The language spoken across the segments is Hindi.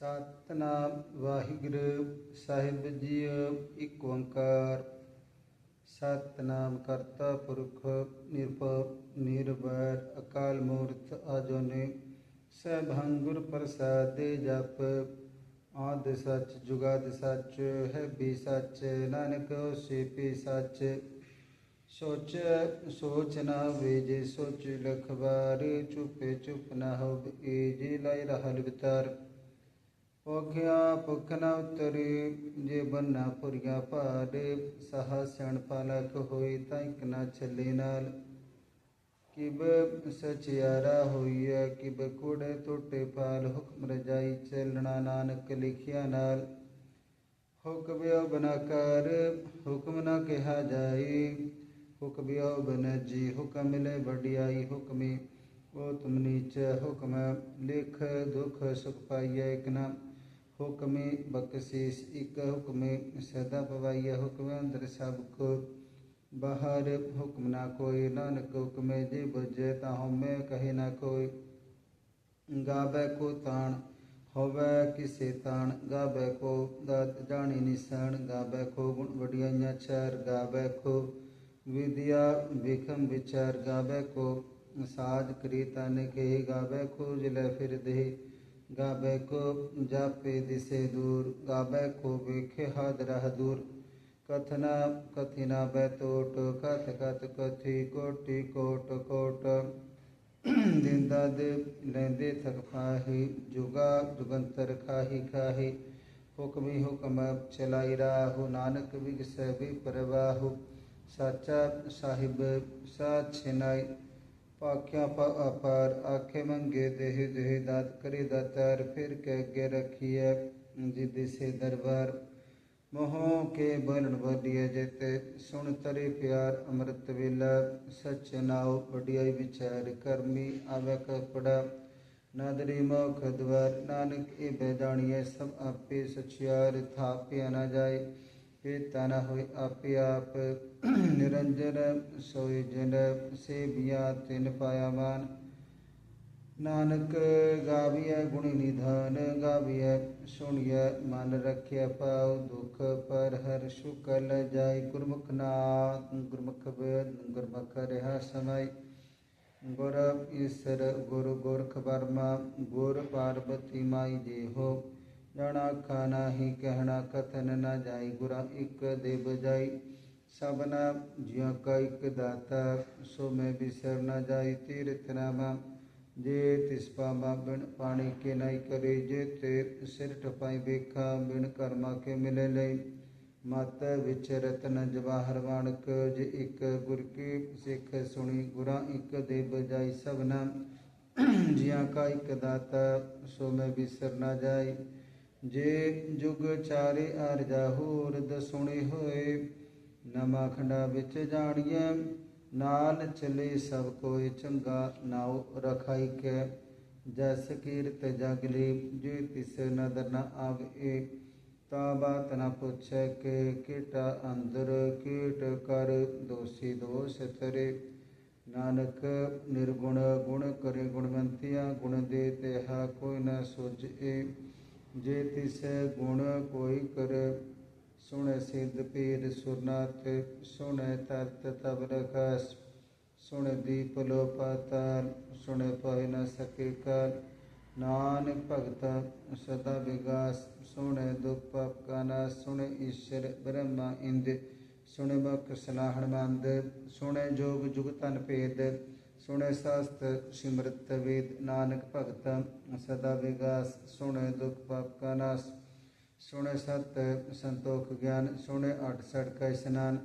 ਸਤਨਾਮ ਵਾਹਿਗੁਰੂ ਸਾਹਿਬ ਜੀਓ ਇੱਕ ਓੰਕਾਰ ਸਤਨਾਮ ਕਰਤਾ ਪੁਰਖ ਨਿਰਭਉ ਨਿਰਵੈਰ ਅਕਾਲ ਮੂਰਤ ਆਜੋਨੇ ਸਭੰ ਗੁਰ ਪ੍ਰਸਾਦੇ ਜਪ ਆਦ ਸੱਚ ਜੁਗਾਦ ਸੱਚ ਹੈ ਵੀ ਸੱਚ ਨਾਨਕ ਹੋਸੀ ਪੀ ਸੱਚ ਸੋਚ ਸੋਚ ਨਾ ਵੇਜੇ ਸੋਚ ਲਖਵਾਰ ਚੁਪੇ ਚੁਪ ਨਾ ਹੋਵੇ ਜੀ ਲਾਇ ਰਹਿਲ ਵਿਤਾਰ ਪੋਖਿਆ ਭੁਖ ਨ ਉਤਰੀ, ਜੇ ਬੰਨਾ ਪੁਰੀਆ ਭਾਰੇ ਸਹਾ ਸਿਆਣ ਪਾਲਕ ਹੋਈ ਤਾਂ ਇਕ ਨਾ ਚੱਲੇ ਨਾਲ। ਕਿਬ ਸਚਿਆਰਾ ਹੋਈਐ, ਕਿਬ ਕੋੜੇ ਟੋਟੇ ਪਾਲ, ਹੁਕਮ ਰਜਾਈ ਚੱਲਣਾ ਨਾਨਕ ਲਿਖਿਆ ਨਾਲ। ਹੁਕਮਿਓ ਬਨਾ ਕਰ, ਹੁਕਮ ਨਾ ਕਿਹਾ ਜਾਈ ਹੁਕਮਿਓ ਬਨ ਜੀ, ਹੁਕਮ ਮਿਲੇ ਵਡਿਆਈ, ਹੁਕਮੀ ਉਹ ਤੁਮ ਨੀਚ, ਹੁਕਮ ਲਿਖ ਦੁਖ ਸੁਖ ਪਾਈਐ ਇਕ ਨਾ हुक्मे बकशीस एक हुक्मे सदा पवाइया हुक्म अंदर सबको। बाहर हुक्म ना कोई, नानक हुक्मे जे बुझे ता हमें कहे ना कोई। गावे को तान होवे किसे तान गावे को दत जानी निशान गावे को गुण बढ़िया छर गावे को विद्या विखम विचार गावे को साज क्रीता ने कही गावे को ज़िले फिर दे। गावे को जापे दिसे दूर गावे को बेखे हद रह दूर। कथना, कथिना बैतोट कथ कथ, कथि, कोटि, कोट कोट। दिंदा दे, लेंदे थक फाही, जुगा, जुगंतर खाही खाही। हुक्मी हुक्म चलाई राहु, नानक विग सभी परवाहु। साचा साहिब सा छिनाई ਪਾਖਿਆ ਅਪਾਰ ਆਖੇ ਮੰਗੇ ਦੇਹ ਦੇਹ ਦਾਤ ਕਰੀ ਦਾਤਾਰ ਫਿਰ ਕੇ ਅੱਗੇ ਰਖੀਐ ਜਿਦਿ ਸੇ ਦਰਬਾਰ। ਮੋਹ ਕੇ ਬਲਣ ਵਧੀਏ ਜਿਤੇ ਸੁਣ ਤਰੇ ਪਿਆਰ ਅੰਮ੍ਰਿਤ ਵੇਲਾ। ਸਚ ਨਾਉ ਵਡਿਆਈ ਵਿਚਾਰ ਕਰਮੀ ਆਵੇ ਕਪੜਾ। ਨਾਦਰੀ ਮੋਖ ਦਵਾਰ ਨਾਨਕ ਇਹ ਬੇਦਾਣੀਏ ਸਭ ਆਪੇ ਸਚਿਆਰ ਥਾਪਿਆ ਨਾ ਜਾਏ। ਪੀਤਾ ਨਾ ਹੋਏ ਆਪੇ ਆਪ, ਨਿਰੰਜਨ ਸੋਇ ਜਨ ਸੇਵਿਆ ਤਿਨ ਪਾਇਆ ਨਾਨਕ ਗਾਵੀਐ ਗੁਣੀ ਨਿਧਾਨ, ਗਾਵੀਐ ਸੁਣੀਐ ਮਨ ਰਖਿਆ ਪਾਉ ਦੁਖ ਪਰ ਹਰ ਸੁਕਲ ਜਾਈ। ਗੁਰਮੁਖ ਨਾਮ ਗੁਰਮੁਖ ਵੇਦ ਗੁਰਮੁਖ ਰਹਾ ਸਮਾਈ। ਗੁਰ ਈਸਰ, ਗੁਰ ਗੋਰਖ ਵਰਮਾ, ਗੁਰ ਪਾਰਬਤੀ ਮਾਈ ਜੀ ਹੋ ਜਾਣਾ ਖਾਣਾ ਹੀ ਕਹਿਣਾ, ਕਥਨ ਨਾ ਜਾਈ, ਗੁਰਾ ਇੱਕ ਦੇ ਬਜਾਈ। ਸਭਨਾ ਜਿਉ ਕਾ ਇੱਕ ਦਾਤਾ, ਸੋ ਮੈਂ ਬਿਸਰ ਨਾ ਜਾਈ, ਤੀਰਥ ਨਾਮਾ। ਜੇ ਤਿਸ ਪਾਮਾ ਬਿਨ ਪਾਣੀ ਕੇ ਨਹੀਂ ਕਰੇ, ਜੇ ਤੇ ਸਿਰ ਟਪਾਈ ਵੇਖਾ, ਬਿਨ ਕਰਮਾ ਕੇ ਮਿਲੇ ਲਈ। ਮਤ ਵਿੱਚ ਰਤਨ ਜਵਾਹਰ ਵਾਣਕ, ਜੇ ਇੱਕ ਗੁਰ ਕੀ ਸਿੱਖ ਸੁਣੀ, ਗੁਰਾਂ ਇੱਕ ਦੇ ਬਜਾਈ। ਸਭਨਾ ਜਿਆ ਕਾ ਇੱਕ ਦਾਤਾ, ਸੋ ਮੈਂ ਬਿਸਰ ਨਾ ਜਾਈ। ਜੇ ਜੁਗ ਚਾਰੇ ਅਰ ਜਾਹੂਰ ਦਸੁਣੀ ਹੋਏ ਨਮਾ ਖੰਡਾ ਵਿੱਚ ਜਾਣੀਐ ਨਾਲ ਚਲੇ ਸਭ ਕੋਇ ਚੰਗਾ ਨਾਉ ਰਖਾਈ ਕੇ ਜਸ ਕੀਰਤ ਜਗਲੀ ਜੇ ਤਿਸ ਨਦਰ ਨ ਆਵੇ, ਤਾ ਬਾਤ ਨ ਪੁੱਛੈ ਕਿ ਕੀਟਾ ਅੰਦਰ ਕੀਟ ਕਰ ਦੋਸੀ ਦੋਸ ਤਰੇ ਨਾਨਕ ਨਿਰਗੁਣ ਗੁਣ ਕਰੇ ਗੁਣਵੰਤਿਆ, ਗੁਣ ਦੇ ਤੇਹਾ ਕੋਈ ਨ ਸੁਝੇ। जे तिस गुण कोई कर सुन सिद्ध पीर सुरनाथ सुन तत् तब रखस सुन दीप लो पाताल सुन पह न सके काल नानक भगत सदा विगास सुन दुख पाप का सुन ईश्वर ब्रह्मा इंद्र सुन बक सनाहन मंद सुन जोग जुग तन भेद सुने शास्त्र सिमृत वेद नानक भगत सदा विगास सुने दुख पाप का नाश। सुने सत संतोख ज्ञान सुने अठ सड़ का स्नान।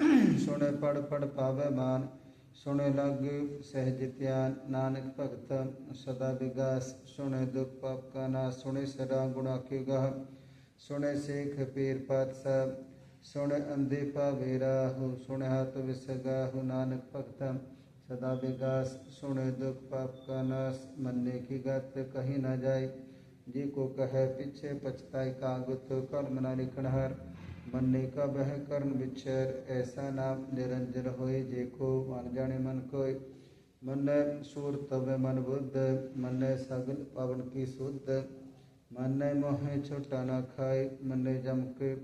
सुने पढ़ पढ़ पावे मान। सुने लग सहज त्यान नानक भगत सदा विगास। सुने दुख पाप का नाश सुने सदा गुणा के गह सुने सिख, पीर पातशाह। सुने अंधे पावे राहु। सुने हाथ विसगाहु, नानक भगतम सदा विकास, सुन दुख, पाप का नाश मनने की गत कहीं न जाए। जी को कहे, पीछे पछताए कागुत तो कर्म न लिखणहर मनने का वह कर्म विच्छर ऐसा नाम निरंजन होए जेको मान जाने मन कोय मन सूर तब मन बुद्ध मन सगल पवन की शुद्ध मन मोह छोटा न खाए मन जम के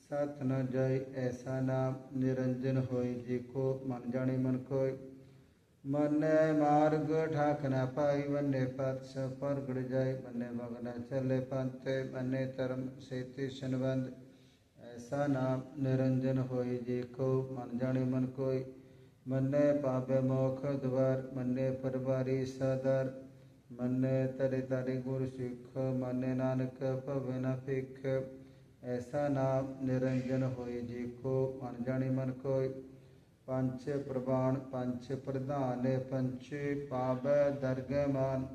साथ न जाए, ऐसा नाम निरंजन होए जेको मान जाने मन कोय ਮਨ ਮਾਰਗ, ਠਾਕ ਨਾ ਪਾਈ ਵੰਨੇ ਪਤ ਸ ਪਰਗੜ ਜਾਏ, ਮਨੈ ਮਗਨ ਚਲੇ ਪੰਤੇ ਮਨੈ ਧਰਮ ਸੇਤੀ ਸੰਬੰਧ। ਐਸਾ ਨਾਮ ਨਿਰੰਜਨ ਹੋਏ ਜੇ ਕੋ, ਮਨ ਜਾਣੇ ਮਨ ਕੋਈ ਮੰਨੇ ਪਾਪੇ ਮੋਖ ਦਵਾਰ, ਮੰਨੇ ਪਰਵਾਰੀ ਸਦਰ। ਮੰਨੇ ਤਰੇ ਤਰੇ ਗੁਰ ਸਿੱਖ, ਮੰਨੇ ਨਾਨਕ ਭਵ ਨ ਭਿਖ। ਐਸਾ ਨਾਮ ਨਿਰੰਜਨ ਹੋਏ ਜੇ ਕੋ, ਮਨ ਜਾਣੇ ਮਨ ਕੋਈ ਪੰਚ ਪ੍ਰਵਾਨ ਪੰਚ ਪ੍ਰਧਾਨ ਪੰਚ ਪਾਵੈ ਦਰਗਹਿ ਮਾਨ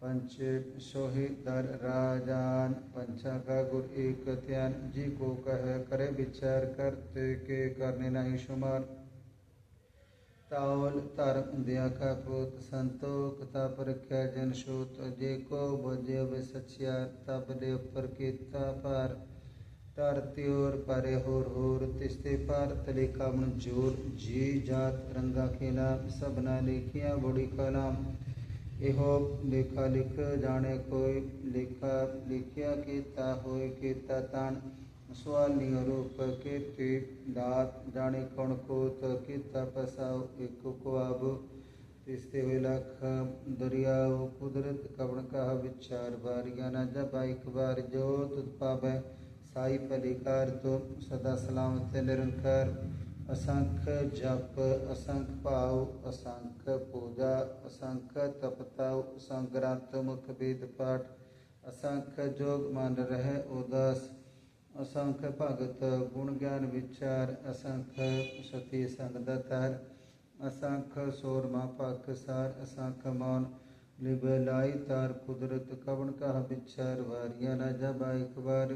ਪੰਚ ਸੋਹਿ ਦਰ ਰਾਜਾਨ ਪੰਚਾ ਕਾ ਗੁਰ ਏਕ ਧਿਆਨ ਜੀ ਕੋ ਕਹੈ ਕਰੇ ਵਿਚਾਰ ਕਰਤੇ ਕੇ ਕਰਨੇ ਨਹੀਂ ਸ਼ੁਮਾਰ ਤਾਵਲ ਧਰਮ ਦਿਆ ਕਾ ਪੁੱਤ ਸੰਤੋਖ ਤਪ ਰਖਿਆ ਜਨ ਸੂਤ ਜੇ ਕੋ ਬਜੇ ਵੇ ਸਚਿਆ ਤਬ ਦੇ ਉੱਪਰ ਕੀਤਾ ਪਰ ਧਰਤੀ ਔਰ ਪਰੇ ਹੋਰ ਹੋਰ, ਤਿਸਤੇ ਭਾਰਤ ਲੇਖਾ ਮਨ ਜੋਰ, ਜੀ ਜਾਤ ਰੰਗਾ ਕੇ ਸਭਨਾ ਲਿਖਿਆ ਬੜੀ ਕਲਾਮ ਇਹੋ ਲੇਖਾ ਲਿਖ ਜਾਣੇ ਕੋਈ, ਲੇਖਾ ਲਿਖਿਆ ਕੀਤਾ ਹੋਏ ਕੀਤਾ ਤਨ। ਸਵਾਲੀ ਰੂਪ ਕੀਤੇ ਦਾਤ, ਜਾਣੇ ਕਣ ਕੋ ਤ ਕੀਤਾ ਪਸਾਉ ਇੱਕ ਕੋ ਆਬ ਤਿਸਤੇ ਹੋਏ ਲਖ ਦਰਿਆਉ ਕੁਦਰਤ ਕਵਣ ਕਾ ਵਿਚਾਰ, ਵਾਰੀਆਂ ਨਾ ਜਬ ਇੱਕ ਵਾਰ ਜੋ ਤੁਧ ਪਾਵੈ। साई अलीकार तो सदा सलामत निरंकार। असंख्य जप, असंख भाव असंख पूजा असंख्य तपताव असंग्रंथ मुख वेद पाठ असंख्य जोग मन रहे उदास। असंख्य भगत गुण ज्ञान विचार असंख्य सती संग दर असंख सोर माँ पाकसार असंख मौन लिबलाई तार कुदरत कवन कह विचार, वारिया राजा बाइक बार।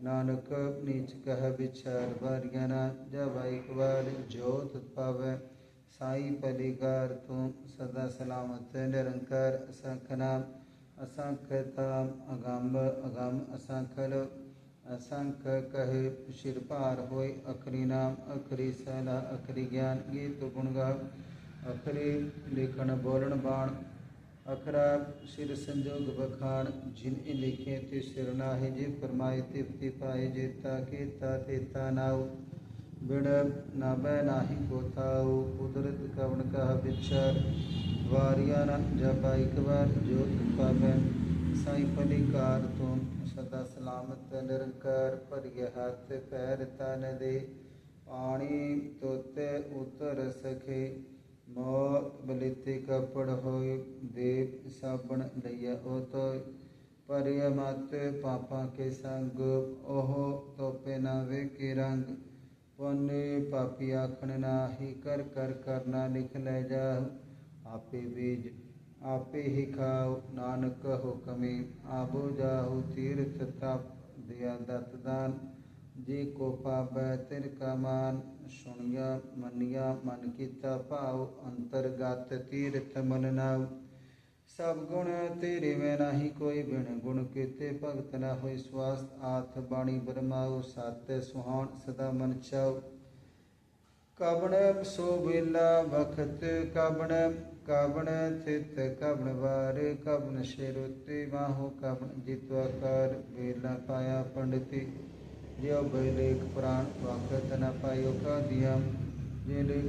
नानक नीच कह विचार वर ज्ञाना जब एक बार ज्योत पव, साई पलिकार तू सदा सलामत, निरंकार असंख नाम असंख ताम अगम अगम असंखल। असंख कह शिर पार हो अखरी नाम, अखरी सला, अखरी ज्ञान गीत तो गुणगा अखरी लिखण बोलण बाण अखरा सिर संजोग, बखान, जिन लिखे ते सिर नाहे, जे फरमाए ते पाए, जे ताके ताते तानाव बिड़ब नाबै नाही कोताओ कुदरत कवन का विचर वारिया न जपा एक बार जो पावे साई पली कार तुम सदा सलामत, निरंकार पर यह हाथ, पैर तन दे। पानी तोते उतर सके ਨਿਰੰਕਾਰ ਭਰਿਆ ਹੱਥ ਪੈਰ ਤਨ ਦੇ ਪਾਣੀ ਤੋਤੇ ਉਤਰ ਸਖੇ ਮੋ ਬਲਿਤੇ ਕਪੜ ਹੋਏ ਦੇਵ ਸਾਬਣ ਲਈਆ ਉਹ ਤੋ ਪਰਿਆ ਮਤ ਪਾਪਾਂ ਕੇ ਸੰਗ ਉਹ ਤੋਪੇ ਨਾ ਵੇਖੇ ਰੰਗ ਪੁੰਨੇ ਪਾਪੀ ਆਖਣ ਨਾਹੀ ਕਰ ਕਰ ਕਰਨਾ ਲਿਖ ਲੈ ਜਾ ਆਪੇ ਬੀਜ ਆਪੇ ਹੀ ਖਾਓ ਨਾਨਕ ਹੁਕਮੇ ਆਬੋ ਜਾਹੂ ਤੀਰਥ ਤਪ ਦਿਆ ਦਤ ਦਾਨ ਜੇ ਕੋ ਪਾਵੈ ਤਿਨ ਕਾ ਮਾਨ ਸੁਣਿਆ, ਮੰਨਿਆ, ਮਨ ਕੀਤਾ ਭਾਉ ਅੰਤਰਗਤ ਤੀਰਥ ਮਨ ਸਭ ਗੁਣ ਤੇਰੇ ਮੈਂ ਨਾਹੀ, ਕੋਈ ਬਿਨ ਗੁਣ ਕੀਤੇ ਭਗਤ ਨਾ ਹੋਈ ਸਵਾਸ ਆਥ ਬਾਣੀ ਬਰਮਾਉ, ਸਤ ਸੁਹਾਣ ਸਦਾ ਮਨ ਚਾਉ। ਕਬਣ ਸੋ ਵੇਲਾ ਵਖਤ ਕਬਣ ਕਬਣ ਥਿਤ ਕਬਣ ਵਾਰ ਕਬਣ ਸ਼ੇਰੁਤੇ ਵਾਹੋ ਕਬਣ ਜਿਤਵਾ ਕਰ ਵੇਲਾ ਪਾਇਆ ਪੰਡਤੀ। यो पुराण वाक्यतनपा योगाधियम ये लेख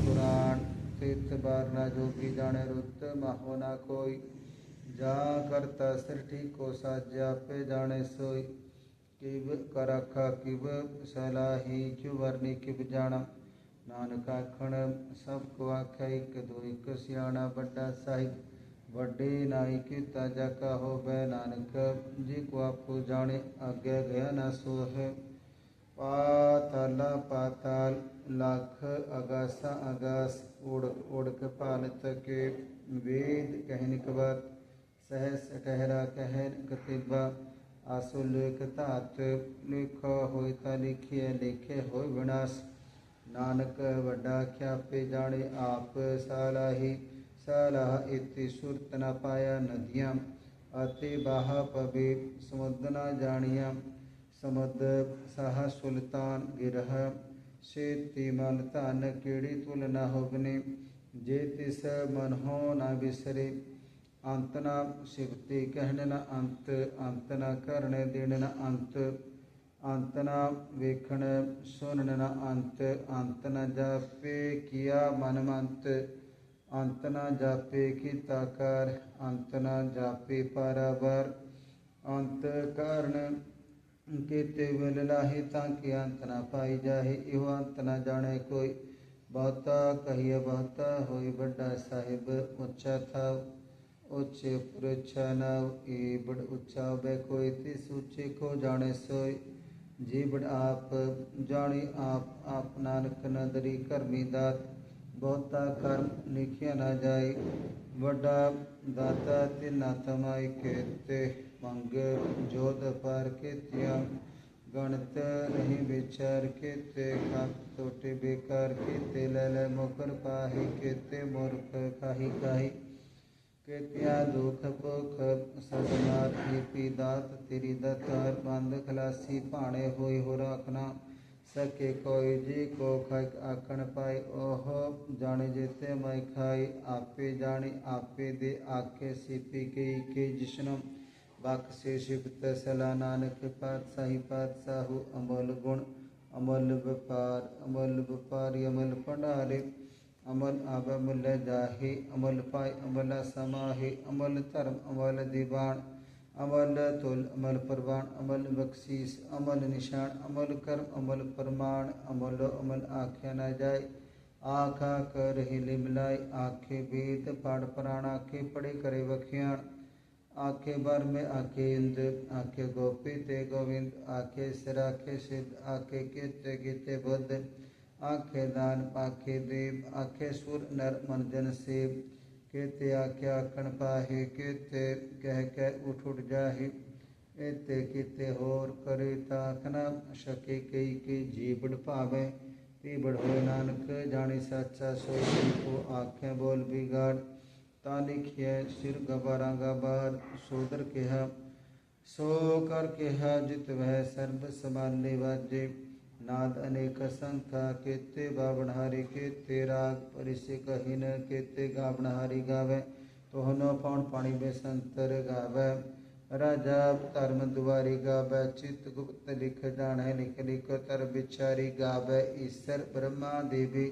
पुराण तीर्थ बारना जो भी जाने रुद्ध महोना कोई जा करता सृष्टि को साज्या पे जाने सोई किब करखा किब सलाही चुवर्णी किब जाना नानक आखण सबको आख्या एक दो एक सियाणा बड़ा साहिब ਵੱਡੀ ਇਕ ਦੋ ਇਕ ਕੀਤਾ ਜਾ ਕਾ ਹੋਵੇ ਨਾਨਕ, ਜੀ ਕੋ ਆਪੋ ਜਾਣੇ ਆਗੇ ਗਿਆ ਨਾ ਸੋ ਹੈ ਪਾਤਲ ਲਖ ਅਗਾਸਾ ਅਗਾਸ, ਉੜ ਉੜ ਕੇ ਪਾਲਤ ਕੇ ਵੇਦ ਕਹਿਨ ਕਬਰ ਸਹਸ ਟਹਿਰਾ ਕਹਿਨ ਕਤਿਬਾ ਆਸੋ ਲੇਖ ਧਾਤ, ਲਿਖੋ ਹੋਇ ਤਾ ਲਿਖਿਆ ਲਿਖੇ ਹੋਇ ਵਿਨਾਸ਼। ਨਾਨਕ ਵੱਡਾ ਖਿਆਪੇ ਜਾਣੇ ਆਪ ਸਾਲਾਹੀ ਸਾਲਾਹ ਇਤੀ ਸੁਰਤ ਨ ਪਾਇਆ ਨਦੀਆਂ ਅਤੇ ਬਾਹਾ ਪਵੇ ਸਮੁੰਦ ਨ ਜਾਣੀਆਂ ਸਮੁਦ ਸਾਹ ਸੁਲਤਾਨ ਗਿਰਹ ਸੇਤੀ ਮਨ ਧਨ ਕੀੜੀ ਤੁਲ ਨ ਹੋਵਨੇ ਜੇ ਤਿਸ ਮਨ ਹੋ ਨ ਵਿਸਰੇ ਅੰਤ ਨਾ ਸਿਫਤੀ ਕਹਿਣ ਨ ਅੰਤ ਅੰਤ ਨ ਕਰਨ ਦੇਣ ਨ ਅੰਤ ਅੰਤ ਨਾ ਵੇਖਣ ਸੁਣਨ ਨ ਅੰਤ ਅੰਤ ਨ ਜਾਪੇ ਕੀਆ ਮਨ ਮੰਤ ਅੰਤ ਨਾ ਜਾਪੇ ਕੀਤਾ ਕਰ, ਅੰਤ ਨ ਜਾਪੇ ਪਰਵਰ। ਅੰਤ ਕਾਰਨ ਕੀਤੇ ਵਿਲ ਲਾਹੀ ਤਾਂ ਕਿ ਅੰਤ ਨ ਪਾਈ ਜਾਹੇ, ਇਹੋ ਅੰਤ ਨ ਜਾਣੇ ਕੋਈ। ਬਹੁਤਾ ਕਹੀਏ ਬਹੁਤਾ ਹੋਈ ਵੱਡਾ ਸਾਹਿਬ, ਉੱਚਾ ਥਾ ਉੱਚੇ ਪੁਰਛਾ ਨਵ, ਏ ਬੜ ਉੱਚਾ ਹੋਵੇ ਕੋਈ, ਤਿਸ ਉੱਚੇ ਕੋ ਜਾਣੇ ਸੋਈ ਜੀ ਬੜ ਆਪ ਜਾਣੀ ਆਪ ਆਪ ਨਾਨਕ ਨਦਰੀ ਕਰਮੀ ਦਾਤ। ਬਹੁਤਾ ਕਰਮ ਲਿਖਿਆ ਨਾ ਜਾਏ। ਵੱਡਾ ਦਾਤਾ ਤੇ ਨਾ ਕੇਤੇ ਮੰਗ ਜੋਤ ਪਰ ਕੀਤਿਆ ਗਣਤ ਨਹੀਂ ਵਿਚਾਰ ਕੀਤੇ ਕੱਪ ਟੋਟੇ ਬੇਕਾਰ ਕੀਤੇ ਲੈ ਲੈ ਮੁਕਰ ਪਾਹੀ ਕੀਤੇ ਮੂਰਖ ਕਾਹੀ ਕਾਹੀ ਕੀਤਿਆ ਦੁਖ ਭੁਖ ਸਜਨਾਰ ਹੀਪੀ ਦਾਤ ਤੇਰੀ ਦਤਾਰ, ਬੰਦ ਖਲਾਸੀ ਭਾਣੇ ਹੋਈ ਹੋ ਰੱਖਣਾ सके कोई जी को खाई आखण पाई, ओह जाने जेते मैं खाई। आपे जाने, आपे दे आखे सीपी गई के जिष्णु बाक से शिव सला नानक पातशाही पातशाहु, अमल गुण, अमल व्यापार, अमल व्यापारी, अमल पंडारे अमल अब अमल जाहे, अमल पाए, अमल समाहे। अमल धर्म, अमल दीवान। अमल तुल, अमल प्रवान अमल बख्शीस अमल निशान अमल कर्म, अमल प्रमाण, अमल अमल आख्या न जाय। आखा कर हिले मिलाए आखे वेद पाठ प्राण, आखे पड़े करे वख्याण। आखे भर में आखे इंद, आखे गोपी ते गोविंद, आखे सिर सिद्ध, आखे कीते गीते बुद्ध। आखे दान आखे देव, आखे सुर, नर, मन, जन, सेव। ਕੀਤੇ ਆਖਿਆ, ਆਖਣ ਪਾਹੇ, ਕੀਤੇ ਕਹਿ ਕਹਿ ਉਠ ਉਠ ਜਾਹੇ ਇਤੇ ਕੀਤੇ ਹੋਰ ਕਰੇ ਤਾਖ ਨ ਸਕੇ ਕਈ ਕੀ ਜੀਵੜ ਭਾਵੇ ਤੀ ਬੜ ਹੋਏ ਨਾਨਕ ਜਾਣੀ ਸੱਚਾ ਸੋਈ ਕੋ ਆਖੇ ਬੋਲ ਬਿਗਾੜ ਤਾਂ ਲਿਖਿਐ ਸਿਰ ਗਬਾਰਾਂ ਗਬਾਰ ਸੋਦਰ ਕਿਹਾ, ਸੋ ਕਰ ਕਿਹਾ ਜਿਤ ਵਹਿ ਸਰਬ ਸਮਾਲੇ ਵਾਜੇ। नाद अनेक संख्या केते बाबणहारी केते राग परिसे कहिन केते गाबणहारी गावे। तो हनो पौन पाणी में संतर गावे। राजा धर्म दुआरी गावे। चित गुप्त लिख जान है लिख लिख तर बिचारी गावे। ईश्वर ब्रह्मा देवी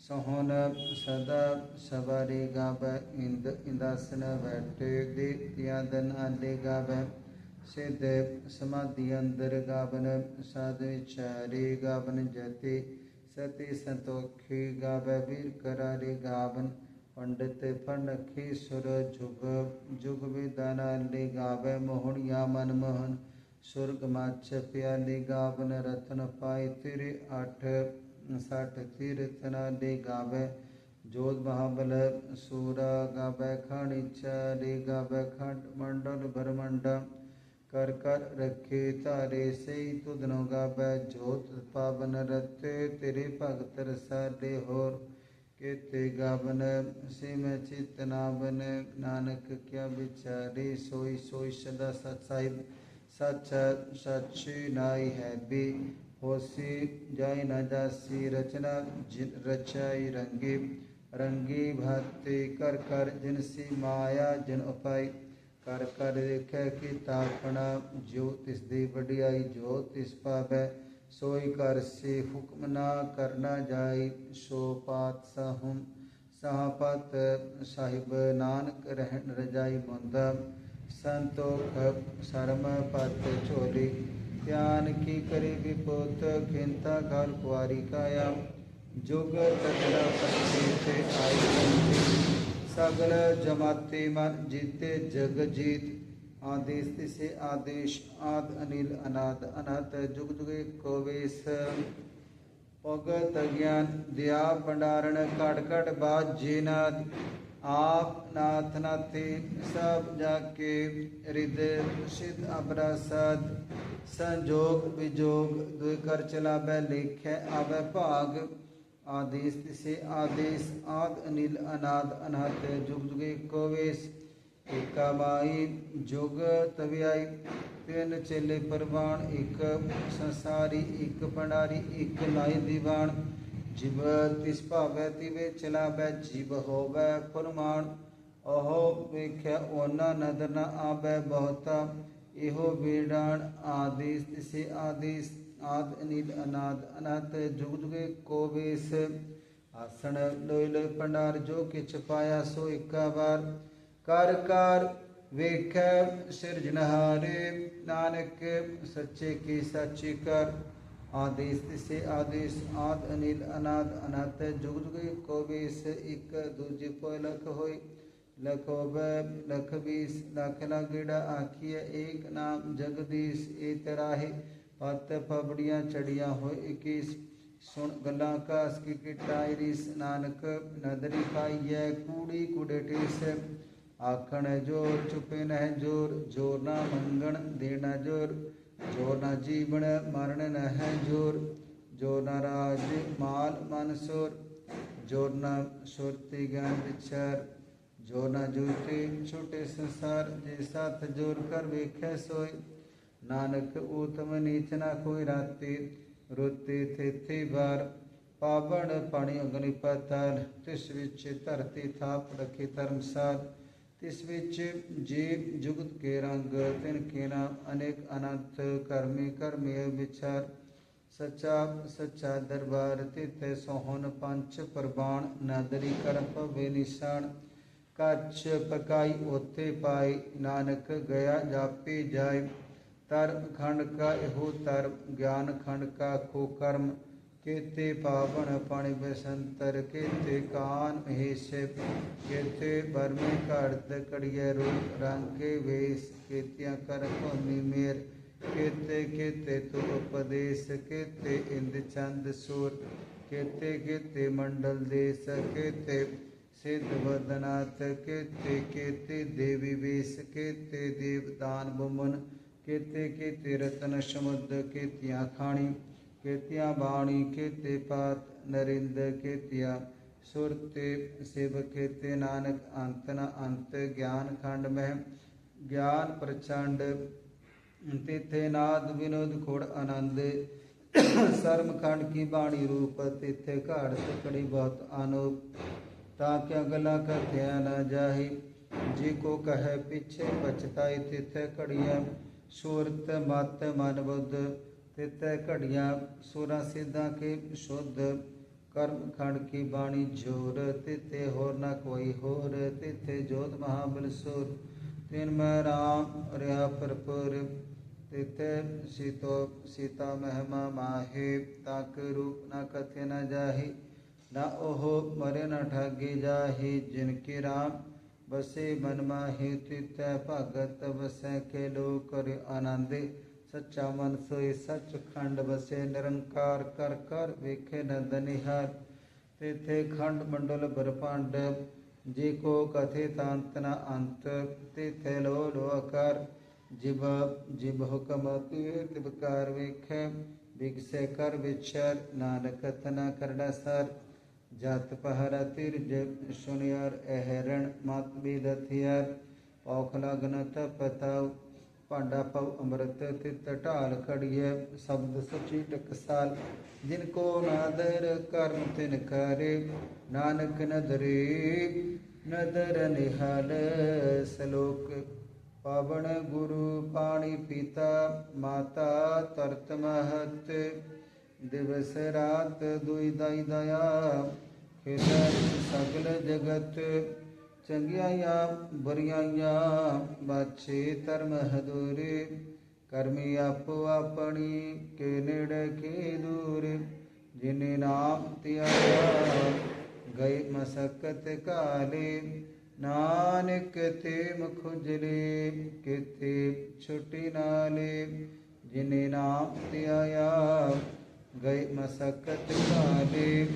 सोहन सदा सवारी गावे। इंद इंदासन बैठे देवतिया दन आदि गावे। सिद्ध समाधि अंदर गावन, साधु विचारे गावन जते, सती संतोखी गाव वीर करारे गावन। पंडित फणखी सुर जुग जुग विदानी गाव मोहन या मन मोहन। सुरग माच प्याली गावन रतन पाए तिर आठ, साठ तिर ले गाव। जोत महाबल सूरा गाव खण चारे गाव खंड मंडल भरमंडल कर कर रखे तारे सही तुदनों बै जोत पावन रते तेरे भगत रसाले होर। केते गावन सिम चित नावन, नानक क्या बिचारे, सोई सोई सदा सच साहिब। सच सच नाई है बे, होसी जाय न जासी, रचना रचाई रंगी। रंगी भाते कर कर जिनसी माया जिन उपाय ਕਰ ਕਰ ਦੇਖੈ ਕੀ ਤਾਪਣਾ ਜੋ ਤਿਸ ਦੀ ਵਡਿਆਈ ਜੋ ਤਿਸ ਪਾਵੈ, ਸੋਈ ਕਰ ਸੇ ਹੁਕਮ ਨਾ ਕਰਨਾ ਜਾਈ, ਸੋ ਪਾਤ ਸਹੁਮ ਸਾਪਤ ਸਾਹਿਬ ਨਾਨਕ ਰਹਿਣ ਰਜਾਈ ਮੁੰਦਾ ਸੰਤੋਖ ਸਰਮ ਪਤ ਝੋਲੀ, ਧਿਆਨ ਕੀ ਕਰੇ ਵਿਪੋਤ, ਖਿੰਤਾ ਘਰ ਕੁਆਰੀ ਕਾਇਆ, ਜੁਗ ਤਤੜਾ ਪਤੀ ਤੇ ਆਈ सगल जमाते मन जीते जग जीत। आदेश तिसे आदेश, आद अनिल अनाद अनाथ जुग जुगे कोवेश। भगत ज्ञान दया भंडारण घट घट बाद जीनाथ आप नाथ नाथे सब जाके हृदय सिद्ध अपरा सद संजोग विजोग, दुई कर चला चलावे लिखे आवे भाग। आदेश से आदेश आद अनिल अनाद अनाथ जुग जुगे कवेश। एक माई जुग तव्याई तीन चेले परवान एक संसारी, एक भंडारी एक नाई दीवान जीव तिस भावे तिवे चलावै, जिब होवै परमाण अहो वेख्या ओना नदर न आबै बहुता, एहो बेडाण आदेश तिसे आदेश। आद अनिल अनाद अनाथ जुग जुगे कोवेश आसन लोय पंडार जो कि छपाया सो इक्का बार कर कर वेख सृजनहारे नानक सच्चे के सच्चे कर आदेश से आदेश आद अनिल अनाद अनाथ जुग जुगे कोवेश एक दूजे पो लख हो लख लख बीस लख लगिड़ा आखिया एक नाम जगदीश ए तराहे पत फबड़िया, चढ़िया हो इक्कीस सुन गला का की टायरी नानक नदरी खाई है कूड़ी कूड़े से आखण ज़ोर चुपे न ज़ोर ज़ोर ना मंगण देना ज़ोर ज़ोर ना जीवन, मरण न है ज़ोर। ज़ोर ना राज, माल, मन मनसोर ज़ोर ना सुरती, ज्ञान, विचार। ज़ोर ना जूते, छोटे संसार, जे साथ ज़ोर कर वेख सोई ਨਾਨਕ ਊਤਮ ਨੀਚ ਨਾ ਕੋਈ ਰਾਤੀ, ਰੋਤੇ ਥੇਥੇ ਵਾਰ। ਪਾਵਣ ਪਾਣੀ ਅਗਨੀ ਪਤਲ, ਤਿਸ ਵਿੱਚ ਧਰਤੀ ਥਾਪ ਰਖੇ ਧਰਮਸਾਲ। ਤਿਸ ਵਿੱਚ ਜੀਵ ਜੁਗਤ ਕੇ ਰੰਗ, ਤਿਨ ਕੇ ਨਾਮ ਅਨੇਕ ਅਨੰਤ ਕਰਮੀ ਕਰਮੇ ਵਿਚਾਰ। ਸੱਚਾ ਸੱਚਾ ਦਰਬਾਰ ਤਿਤੈ ਸੋਹਣ ਪੰਚ ਪ੍ਰਬਾਣ ਨਾਦਰੀ ਕਰਮ ਭਵੇ ਨਿਸ਼ਾਨ। ਕੱਚ ਪਕਾਈ, ਉਥੇ ਪਾਈ ਨਾਨਕ ਗਿਆ, ਜਾਪੇ ਜਾਏ। तर खंड का एहो तर ज्ञान खंड का खो कर्म। केते पावन पाणि बसंतर, केते कान महेश केते बर में कर्द कड़िय रूप, रंग के वेश। केतिया कर मेर। केते केते तु उपदेश। केते इंद चंद सूर। केते केते मंडल देश। केते सिद्ध वदनाथ केते केते देवी वेश। केते देवदान बुमन। केते केते रतन समद केतिया खाणी केतिया बाणी, केते पात नरिंद केतिया। सुरते शिव केते नानक अंत न अंत ज्ञान खंड में ज्ञान प्रचंड। तिथे नाद विनोद खोड़ आनंद। शर्म खंड की बाणी रूप, तिथे घाट कड़ी बहुत अनूप ताक्या गला कथया न जाहि, जी को कहे, पीछे पछताई तिथे कड़िया। ਸੂਰਤ ਮਤ ਮਨ ਬੁੱਧ ਤਿਤੈ ਘੜੀਆਂ ਸੂਰਾ ਸਿੱਧਾਂ ਕੇ ਸ਼ੁੱਧ ਕਰਮ ਖੰਡ ਕੀ ਬਾਣੀ ਜੋਰ ਤਿਤੇ ਹੋਰ ਨਾ ਕੋਈ ਹੋਰ ਤਿਤੇ ਜੋਤ ਮਹਾਬਲ ਸੁਰ ਤਿਨ ਮੈਂ ਰਾਮ ਰਿਆ ਪਰਪੁਰ ਤਿਤੇ ਸੀਤੋ ਸੀਤਾ ਮਹਿਮਾ ਮਾਹੇ ਤਾਕ ਰੂਪ ਨਾ ਕਥੇ ਨ ਜਾਹੀ ਨਾ ਉਹ ਮਰੇ ਨ ਠਾਗੇ ਜਾਹੀ ਜਿਨ ਕੀ ਰਾਮ बसे मनमा हेतु भगत बसै के लोग कर आनंद सच्चा मन सोई सच खंड बसे, निरंकार कर कर वेखे नंद निहार। तेथे खंड मंडल बरपंड जी को कथे अंत न अंत। तेथे लो लो कर जिब जिब हुकम तिब वेख। बिगसे कर विचर नानक तना करना सर। ਜਤ ਪਹਰਾ ਤਿਰਜ ਸੁਨਿਆਰ ਅਹਰਣ ਮਤ ਬੀਦਥਿਆਰ ਔਖ ਲਗਨ ਤਪਤਾਉ ਭਾਂਡਾ ਪਉ ਅੰਮ੍ਰਿਤ ਤਿਤ ਢਾਲ ਖੜੀਐ ਸ਼ਬਦ ਸਚੀ ਟਕਸਾਲ, ਜਿਨ ਕੋ ਨਾਦਰ ਕਰਮ ਤਿਨ ਕਰੇ, ਨਾਨਕ ਨਦਰੇ, ਨਦਰ ਨਿਹਾਲ, ਸਲੋਕ ਪਵਨ ਗੁਰੂ ਪਾਣੀ ਪੀਤਾ, ਮਾਤਾ ਤਰਤ ਮਹਤ, ਦਿਵਸ ਰਾਤ ਦੁਈ ਦਾਈ ਦਇਆ ਖੇਤਰ ਸਗਲ ਜਗਤ ਚੰਗਿਆਈਆਂ ਬੁਰੀਆਈਆਂ ਬਾਛੇ ਧਰਮ ਹਦੂਰੇ ਕਰਮੀ ਆਪੋ ਆਪਣੀ ਕੇ ਨੇੜੇ ਕੇ ਦੂਰ ਜਿਨੇ ਨਾਮ ਧਿਆਇਆ ਗਏ ਮਸਕਤ ਕਾਲੇ ਨਾਨਕ ਤੇ ਮਖੁਜਲੇ ਕਿਤੇ ਛੁੱਟੀ ਨਾਲੇ ਜਿਨੇ ਨਾਮ ਧਿਆਇਆ ਗਏ ਮਸਕਤ ਕਾਲੇ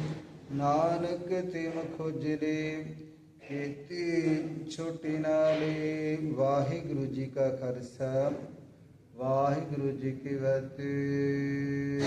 ਨਾਨਕ ਤਿਮ ਮਖੁਜਲੇ ਕੀਤੀ ਛੋਟੀ ਨਾਲੇ ਵਾਹਿਗੁਰੂ ਜੀ ਕਾ ਖਾਲਸਾ ਵਾਹਿਗੁਰੂ ਜੀ ਕੀ ਫਤਿਹ।